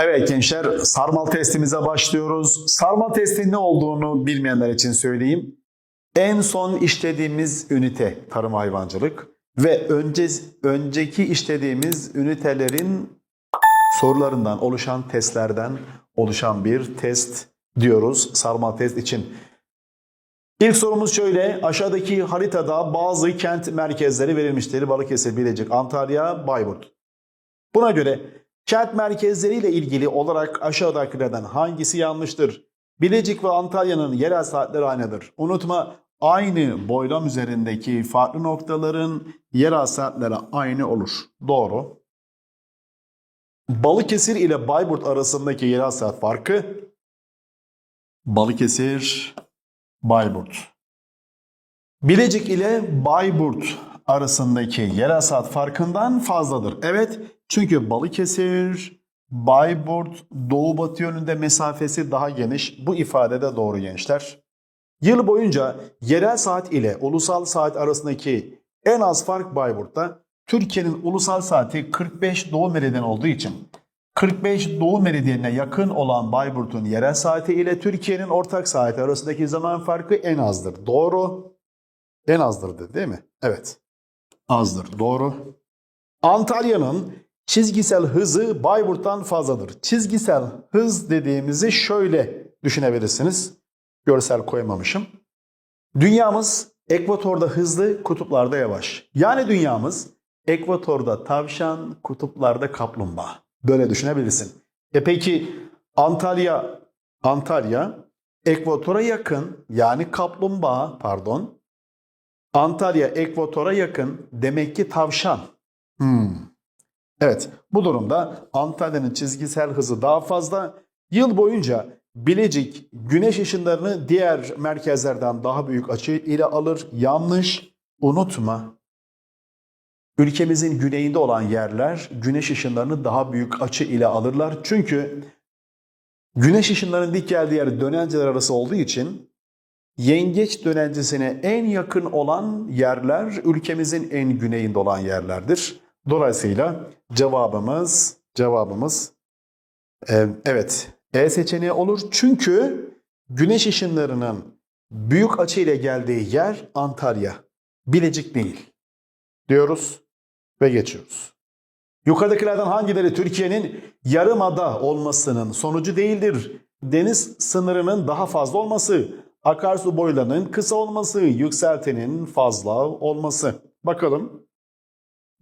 Evet gençler sarmal testimize başlıyoruz. Sarmal testin ne olduğunu bilmeyenler için söyleyeyim. En son işlediğimiz ünite tarım hayvancılık ve önce, önceki işlediğimiz ünitelerin sorularından oluşan testlerden oluşan bir test diyoruz sarmal test için. İlk sorumuz şöyle. Aşağıdaki haritada bazı kent merkezleri verilmiştir. Balıkesir, Bilecik, Antalya, Bayburt. Buna göre kent merkezleriyle ilgili olarak aşağıdakilerden hangisi yanlıştır? Bilecik ve Antalya'nın yerel saatleri aynıdır. Unutma aynı boylam üzerindeki farklı noktaların yerel saatleri aynı olur. Doğru. Balıkesir ile Bayburt arasındaki yerel saat farkı Balıkesir, Bayburt. Bilecik ile Bayburt arasındaki yerel saat farkından fazladır. Evet çünkü Balıkesir, Bayburt, Doğu Batı yönünde mesafesi daha geniş. Bu ifade de doğru gençler. Yıl boyunca yerel saat ile ulusal saat arasındaki en az fark Bayburt'ta. Türkiye'nin ulusal saati 45 doğu meridyen olduğu için 45 doğu meridyenine yakın olan Bayburt'un yerel saati ile Türkiye'nin ortak saati arasındaki zaman farkı en azdır. Doğru. En azdır dedi değil mi? Evet. Azdır. Doğru. Antalya'nın çizgisel hızı Bayburt'tan fazladır. Çizgisel hız dediğimizi şöyle düşünebilirsiniz. Görsel koymamışım. Dünyamız ekvatorda hızlı, kutuplarda yavaş. Yani dünyamız ekvatorda tavşan, kutuplarda kaplumbağa. Böyle düşünebilirsin. E peki Antalya Antalya ekvatora yakın yani kaplumbağa pardon. Antalya ekvatora yakın demek ki tavşan. Hmm. Evet bu durumda Antalya'nın çizgisel hızı daha fazla. Yıl boyunca Bilecik güneş ışınlarını diğer merkezlerden daha büyük açı ile alır. Yanlış. Unutma. Ülkemizin güneyinde olan yerler güneş ışınlarını daha büyük açı ile alırlar. Çünkü güneş ışınlarının dik geldiği yer dönenceler arası olduğu için yengeç dönencesine en yakın olan yerler ülkemizin en güneyinde olan yerlerdir. Dolayısıyla cevabımız cevabımız e, evet E seçeneği olur. Çünkü güneş ışınlarının büyük açı ile geldiği yer Antalya. Bilecik değil. Diyoruz ve geçiyoruz. Yukarıdakilerden hangileri Türkiye'nin yarımada olmasının sonucu değildir? Deniz sınırının daha fazla olması, akarsu boylarının kısa olması, yükseltinin fazla olması. Bakalım.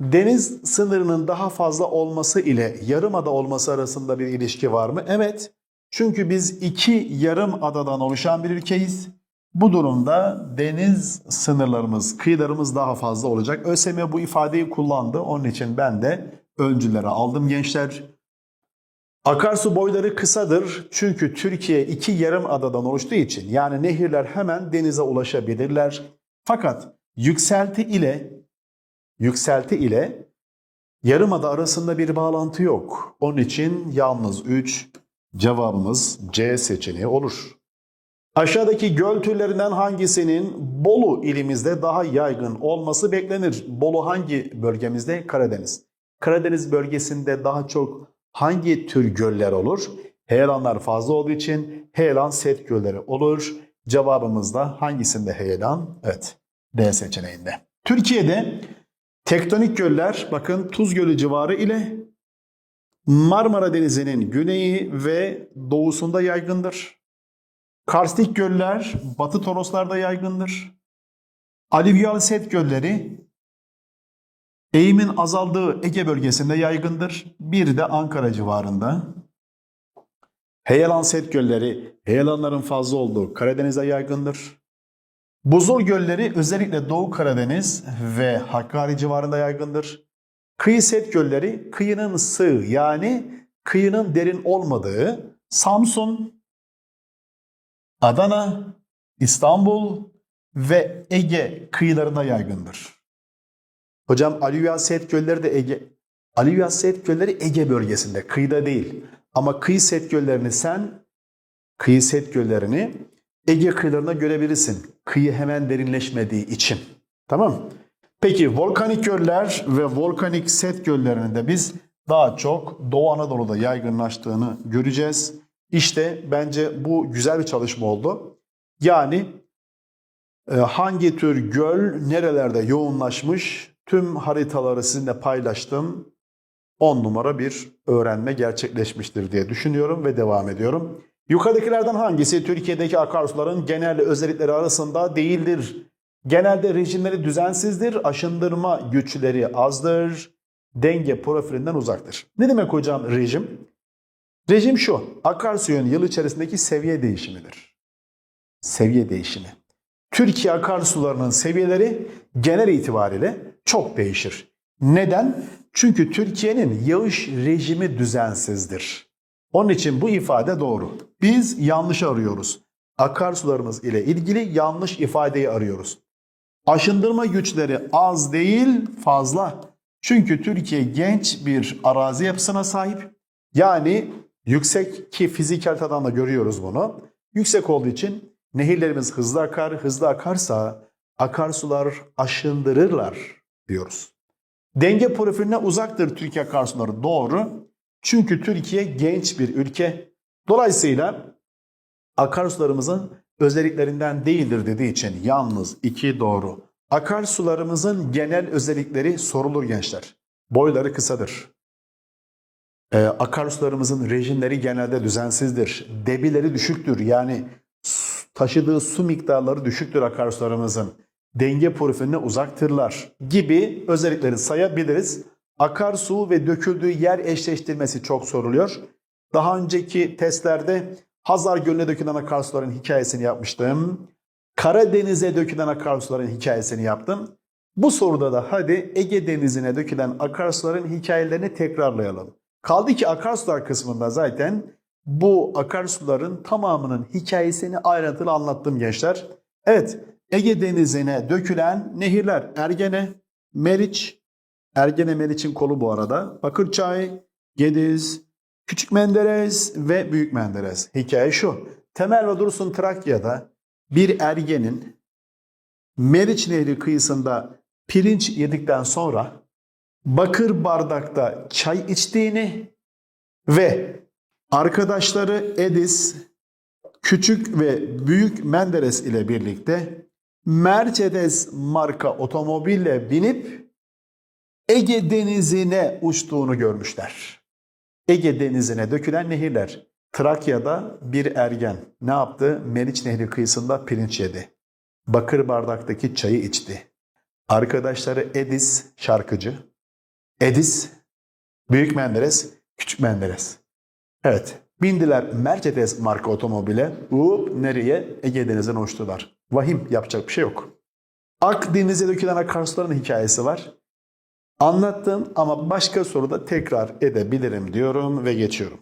Deniz sınırının daha fazla olması ile yarımada olması arasında bir ilişki var mı? Evet. Çünkü biz iki yarım adadan oluşan bir ülkeyiz. Bu durumda deniz sınırlarımız, kıyılarımız daha fazla olacak. ÖSYM bu ifadeyi kullandı. Onun için ben de öncülere aldım gençler. Akarsu boyları kısadır çünkü Türkiye iki yarım adadan oluştuğu için yani nehirler hemen denize ulaşabilirler. Fakat yükselti ile yükselti ile yarımada arasında bir bağlantı yok. Onun için yalnız 3 cevabımız C seçeneği olur. Aşağıdaki göl türlerinden hangisinin Bolu ilimizde daha yaygın olması beklenir? Bolu hangi bölgemizde? Karadeniz. Karadeniz bölgesinde daha çok hangi tür göller olur? Heyelanlar fazla olduğu için heyelan set gölleri olur. Cevabımız da hangisinde heyelan? Evet. D seçeneğinde. Türkiye'de tektonik göller bakın Tuz Gölü civarı ile Marmara Denizi'nin güneyi ve doğusunda yaygındır. Karstik göller Batı Toroslarda yaygındır. Alüvyal set gölleri eğimin azaldığı Ege bölgesinde yaygındır. Bir de Ankara civarında. Heyelan set gölleri heyelanların fazla olduğu Karadeniz'e yaygındır. Buzul gölleri özellikle Doğu Karadeniz ve Hakkari civarında yaygındır. Kıyı set gölleri kıyının sığ yani kıyının derin olmadığı Samsun, Adana, İstanbul ve Ege kıyılarında yaygındır. Hocam alüvyal set gölleri de Ege alüvyal set gölleri Ege bölgesinde, kıyıda değil. Ama kıyı set göllerini sen kıyı set göllerini Ege kıyılarında görebilirsin. Kıyı hemen derinleşmediği için. Tamam? Peki volkanik göller ve volkanik set göllerini de biz daha çok Doğu Anadolu'da yaygınlaştığını göreceğiz. İşte bence bu güzel bir çalışma oldu. Yani e, hangi tür göl nerelerde yoğunlaşmış tüm haritaları sizinle paylaştım. 10 numara bir öğrenme gerçekleşmiştir diye düşünüyorum ve devam ediyorum. Yukarıdakilerden hangisi Türkiye'deki akarsuların genel özellikleri arasında değildir? Genelde rejimleri düzensizdir, aşındırma güçleri azdır, denge profilinden uzaktır. Ne demek hocam rejim? Rejim şu, akarsuyun yıl içerisindeki seviye değişimidir. Seviye değişimi. Türkiye akarsularının seviyeleri genel itibariyle çok değişir. Neden? Çünkü Türkiye'nin yağış rejimi düzensizdir. Onun için bu ifade doğru. Biz yanlış arıyoruz. Akarsularımız ile ilgili yanlış ifadeyi arıyoruz. Aşındırma güçleri az değil fazla. Çünkü Türkiye genç bir arazi yapısına sahip. Yani yüksek ki fizik haritadan da görüyoruz bunu. Yüksek olduğu için nehirlerimiz hızlı akar. Hızlı akarsa akarsular aşındırırlar diyoruz. Denge profiline uzaktır Türkiye akarsuları doğru. Çünkü Türkiye genç bir ülke. Dolayısıyla akarsularımızın özelliklerinden değildir dediği için yalnız iki doğru. Akarsularımızın genel özellikleri sorulur gençler. Boyları kısadır. Ee, akarsularımızın rejimleri genelde düzensizdir. Debileri düşüktür. Yani taşıdığı su miktarları düşüktür akarsularımızın. Denge profiline uzaktırlar gibi özellikleri sayabiliriz. Akarsu ve döküldüğü yer eşleştirmesi çok soruluyor. Daha önceki testlerde Hazar Gölü'ne dökülen akarsuların hikayesini yapmıştım. Karadeniz'e dökülen akarsuların hikayesini yaptım. Bu soruda da hadi Ege Denizi'ne dökülen akarsuların hikayelerini tekrarlayalım. Kaldı ki akarsular kısmında zaten bu akarsuların tamamının hikayesini ayrıntılı anlattım gençler. Evet, Ege Denizi'ne dökülen nehirler Ergene, Meriç, Ergene Meriç'in kolu bu arada, Bakırçay, Gediz, Küçük Menderes ve Büyük Menderes. Hikaye şu. Temel ve Dursun Trakya'da bir ergenin Meriç Nehri kıyısında pirinç yedikten sonra bakır bardakta çay içtiğini ve arkadaşları Edis, Küçük ve Büyük Menderes ile birlikte Mercedes marka otomobille binip Ege Denizi'ne uçtuğunu görmüşler. Ege Denizi'ne dökülen nehirler. Trakya'da bir ergen ne yaptı? Meriç Nehri kıyısında pirinç yedi. Bakır bardaktaki çayı içti. Arkadaşları Edis şarkıcı. Edis, Büyük Menderes, Küçük Menderes. Evet, bindiler Mercedes marka otomobile. Up nereye? Ege Denizi'ne uçtular. Vahim yapacak bir şey yok. Akdeniz'e dökülen akarsuların hikayesi var. Anlattım ama başka soruda tekrar edebilirim diyorum ve geçiyorum.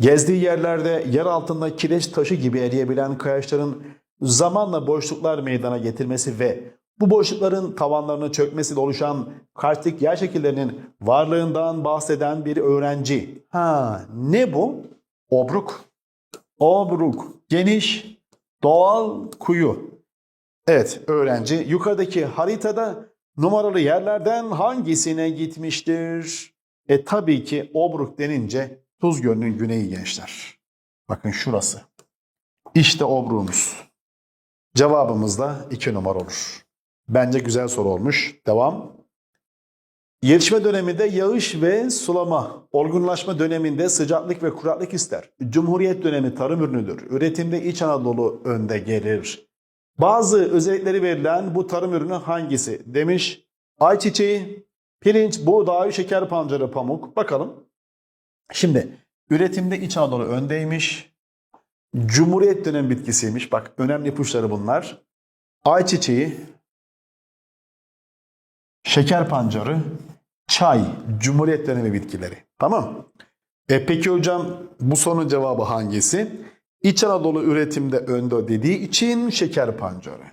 Gezdiği yerlerde yer altında kireç taşı gibi eriyebilen kayaçların zamanla boşluklar meydana getirmesi ve bu boşlukların tavanlarının çökmesiyle oluşan karstik yer şekillerinin varlığından bahseden bir öğrenci. Ha ne bu? Obruk. Obruk. Geniş, doğal kuyu. Evet öğrenci yukarıdaki haritada numaralı yerlerden hangisine gitmiştir? E tabii ki Obruk denince Tuz Gölü'nün güneyi gençler. Bakın şurası. İşte Obruk'umuz. Cevabımız da 2 numara olur. Bence güzel soru olmuş. Devam. Yetişme döneminde yağış ve sulama, olgunlaşma döneminde sıcaklık ve kuraklık ister. Cumhuriyet dönemi tarım ürünüdür. Üretimde İç Anadolu önde gelir. Bazı özellikleri verilen bu tarım ürünü hangisi? Demiş ayçiçeği, pirinç, buğday, şeker pancarı, pamuk. Bakalım. Şimdi üretimde İç Anadolu öndeymiş. Cumhuriyet dönem bitkisiymiş. Bak önemli ipuçları bunlar. Ayçiçeği, şeker pancarı, çay, Cumhuriyet dönemi bitkileri. Tamam. E peki hocam bu sorunun cevabı hangisi? İç Anadolu üretimde önde dediği için şeker pancarı.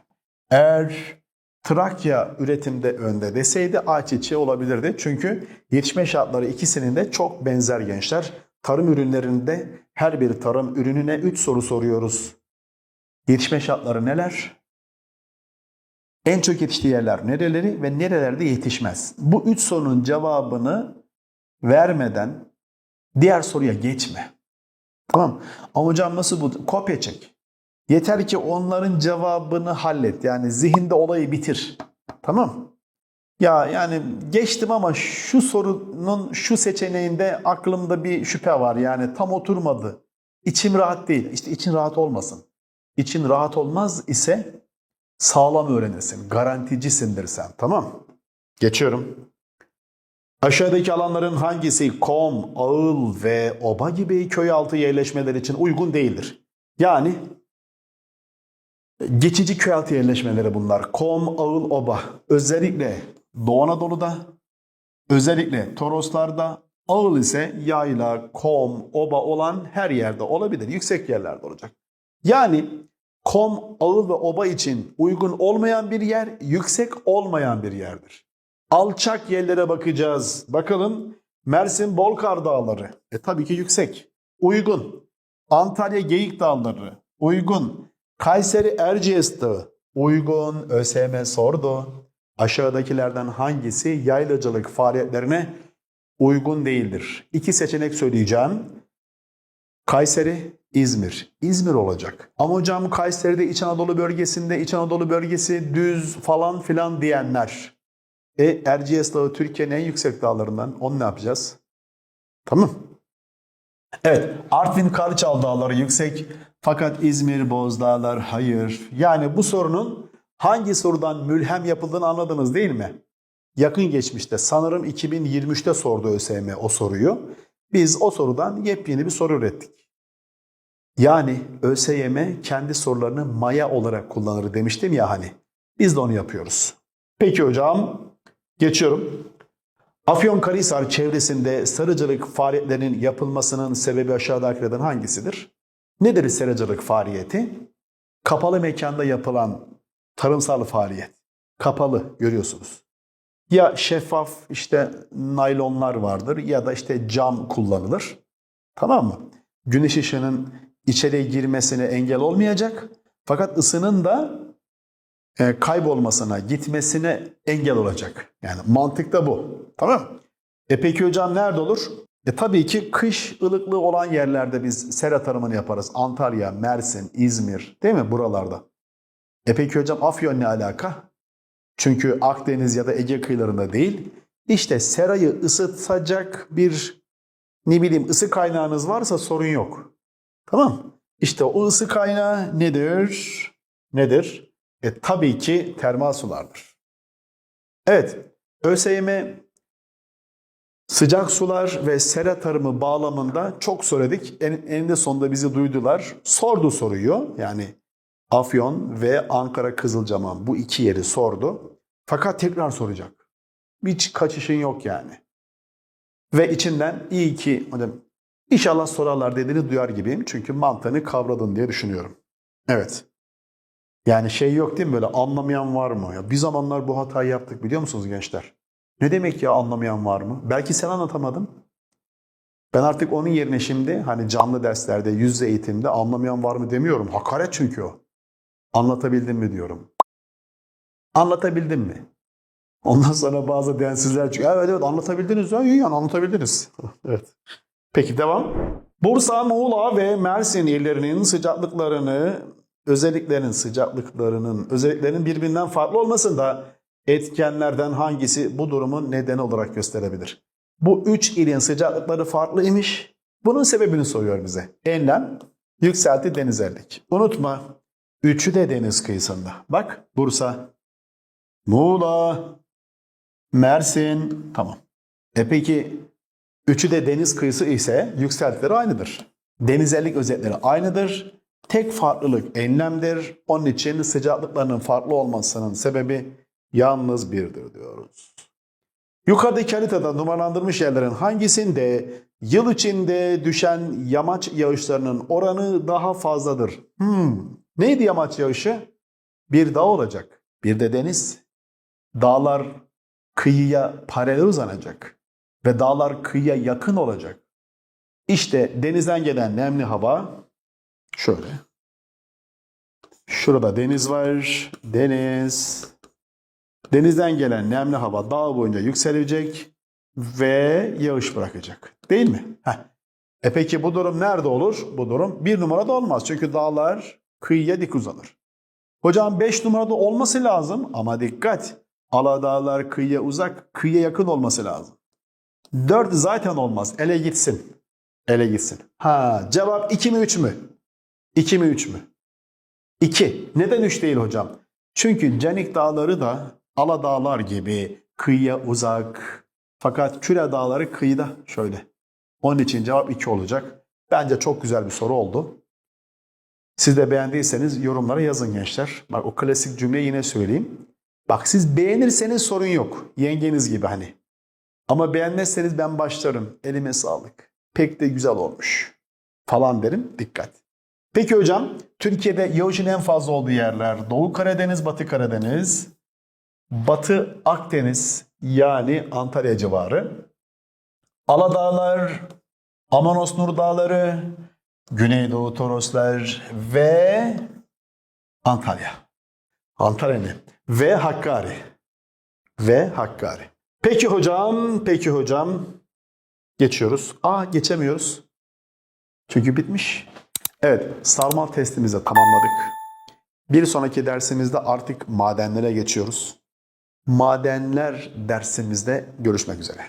Eğer Trakya üretimde önde deseydi ayçiçeği olabilirdi. Çünkü yetişme şartları ikisinin de çok benzer gençler. Tarım ürünlerinde her bir tarım ürününe 3 soru soruyoruz. Yetişme şartları neler? En çok yetiştiği yerler nereleri ve nerelerde yetişmez? Bu üç sorunun cevabını vermeden diğer soruya geçme. Tamam. Ama hocam nasıl bu? Kopya çek. Yeter ki onların cevabını hallet. Yani zihinde olayı bitir. Tamam. Ya yani geçtim ama şu sorunun şu seçeneğinde aklımda bir şüphe var. Yani tam oturmadı. İçim rahat değil. İşte için rahat olmasın. İçin rahat olmaz ise sağlam öğrenirsin. Garanticisindir sen. Tamam. Geçiyorum. Aşağıdaki alanların hangisi Kom, Ağıl ve Oba gibi köy altı yerleşmeler için uygun değildir? Yani geçici köy altı yerleşmeleri bunlar. Kom, Ağıl, Oba. Özellikle Doğu Anadolu'da, özellikle Toroslarda, Ağıl ise yayla, kom, oba olan her yerde olabilir. Yüksek yerlerde olacak. Yani kom, ağıl ve oba için uygun olmayan bir yer, yüksek olmayan bir yerdir. Alçak yerlere bakacağız. Bakalım Mersin Bolkar Dağları. E tabii ki yüksek. Uygun. Antalya Geyik Dağları. Uygun. Kayseri Erciyes Dağı. Uygun. ÖSYM sordu. Aşağıdakilerden hangisi yaylacılık faaliyetlerine uygun değildir? İki seçenek söyleyeceğim. Kayseri, İzmir. İzmir olacak. Ama hocam Kayseri'de İç Anadolu bölgesinde İç Anadolu bölgesi düz falan filan diyenler. E Erciyes Dağı Türkiye'nin en yüksek dağlarından. Onu ne yapacağız? Tamam. Evet, Artvin Karçal Dağları yüksek fakat İzmir Bozdağlar hayır. Yani bu sorunun hangi sorudan mülhem yapıldığını anladınız değil mi? Yakın geçmişte sanırım 2023'te sordu ÖSYM o soruyu. Biz o sorudan yepyeni bir soru ürettik. Yani ÖSYM kendi sorularını maya olarak kullanır demiştim ya hani. Biz de onu yapıyoruz. Peki hocam geçiyorum. Afyonkarahisar çevresinde sarıcılık faaliyetlerinin yapılmasının sebebi aşağıdakilerden hangisidir? Nedir seracılık faaliyeti? Kapalı mekanda yapılan tarımsal faaliyet. Kapalı görüyorsunuz. Ya şeffaf işte naylonlar vardır ya da işte cam kullanılır. Tamam mı? Güneş ışığının içeriye girmesine engel olmayacak. Fakat ısının da e, kaybolmasına, gitmesine engel olacak. Yani mantık da bu. Tamam? E peki hocam nerede olur? E tabii ki kış ılıklığı olan yerlerde biz sera tarımını yaparız. Antalya, Mersin, İzmir değil mi buralarda? E peki hocam Afyon ne alaka? Çünkü Akdeniz ya da Ege kıyılarında değil. İşte serayı ısıtacak bir ne bileyim ısı kaynağınız varsa sorun yok. Tamam İşte o ısı kaynağı nedir? Nedir? E tabii ki termal sulardır. Evet, ÖSYM sıcak sular ve sera tarımı bağlamında çok söyledik. En, eninde sonunda bizi duydular. Sordu soruyu. Yani Afyon ve Ankara Kızılcahamam bu iki yeri sordu. Fakat tekrar soracak. Hiç kaçışın yok yani. Ve içinden iyi ki hocam inşallah sorarlar dediğini duyar gibiyim. Çünkü mantığını kavradın diye düşünüyorum. Evet. Yani şey yok değil mi böyle anlamayan var mı? Ya bir zamanlar bu hatayı yaptık biliyor musunuz gençler? Ne demek ya anlamayan var mı? Belki sen anlatamadın. Ben artık onun yerine şimdi hani canlı derslerde, yüz yüze eğitimde anlamayan var mı demiyorum. Hakaret çünkü o. Anlatabildim mi diyorum. Anlatabildim mi? Ondan sonra bazı densizler çıkıyor. Evet evet anlatabildiniz ya. İyi yani anlatabildiniz. evet. Peki devam. Bursa, Muğla ve Mersin illerinin sıcaklıklarını, özelliklerinin sıcaklıklarının, özelliklerinin birbirinden farklı olmasında etkenlerden hangisi bu durumun nedeni olarak gösterebilir? Bu üç ilin sıcaklıkları farklıymış. Bunun sebebini soruyor bize. Enlem, yükselti, denizellik. Unutma, üçü de deniz kıyısında. Bak Bursa, Muğla, Mersin, tamam. E peki üçü de deniz kıyısı ise yükseltileri aynıdır. Denizellik özellikleri aynıdır. Tek farklılık enlemdir. Onun için sıcaklıklarının farklı olmasının sebebi yalnız birdir diyoruz. Yukarıdaki haritada numaralandırmış yerlerin hangisinde yıl içinde düşen yamaç yağışlarının oranı daha fazladır? Hmm. Neydi yamaç yağışı? Bir dağ olacak, bir de deniz. Dağlar kıyıya paralel uzanacak ve dağlar kıyıya yakın olacak. İşte denizden gelen nemli hava şöyle. Şurada deniz var, deniz. Denizden gelen nemli hava dağ boyunca yükselecek ve yağış bırakacak. Değil mi? Heh. E peki bu durum nerede olur? Bu durum bir numarada olmaz. Çünkü dağlar kıyıya dik uzanır. Hocam 5 numarada olması lazım ama dikkat. Aladağlar kıyıya uzak, kıyıya yakın olması lazım. 4 zaten olmaz. Ele gitsin. Ele gitsin. Ha, cevap 2 mi 3 mü? 2 mi 3 mü? 2. Neden 3 değil hocam? Çünkü Canik Dağları da Aladağlar gibi kıyıya uzak. Fakat Küre Dağları kıyıda şöyle. Onun için cevap 2 olacak. Bence çok güzel bir soru oldu. Siz de beğendiyseniz yorumlara yazın gençler. Bak o klasik cümleyi yine söyleyeyim. Bak siz beğenirseniz sorun yok. Yengeniz gibi hani. Ama beğenmezseniz ben başlarım. Elime sağlık. Pek de güzel olmuş. Falan derim. Dikkat. Peki hocam, Türkiye'de yağışın en fazla olduğu yerler Doğu Karadeniz, Batı Karadeniz, Batı Akdeniz yani Antalya civarı, Aladağlar, Amanos Nur Dağları, Güneydoğu Toroslar ve Antalya. Antalya ne? Ve Hakkari. Ve Hakkari. Peki hocam, peki hocam. Geçiyoruz. Aa geçemiyoruz. Çünkü bitmiş. Evet, sarmal testimizi tamamladık. Bir sonraki dersimizde artık madenlere geçiyoruz. Madenler dersimizde görüşmek üzere.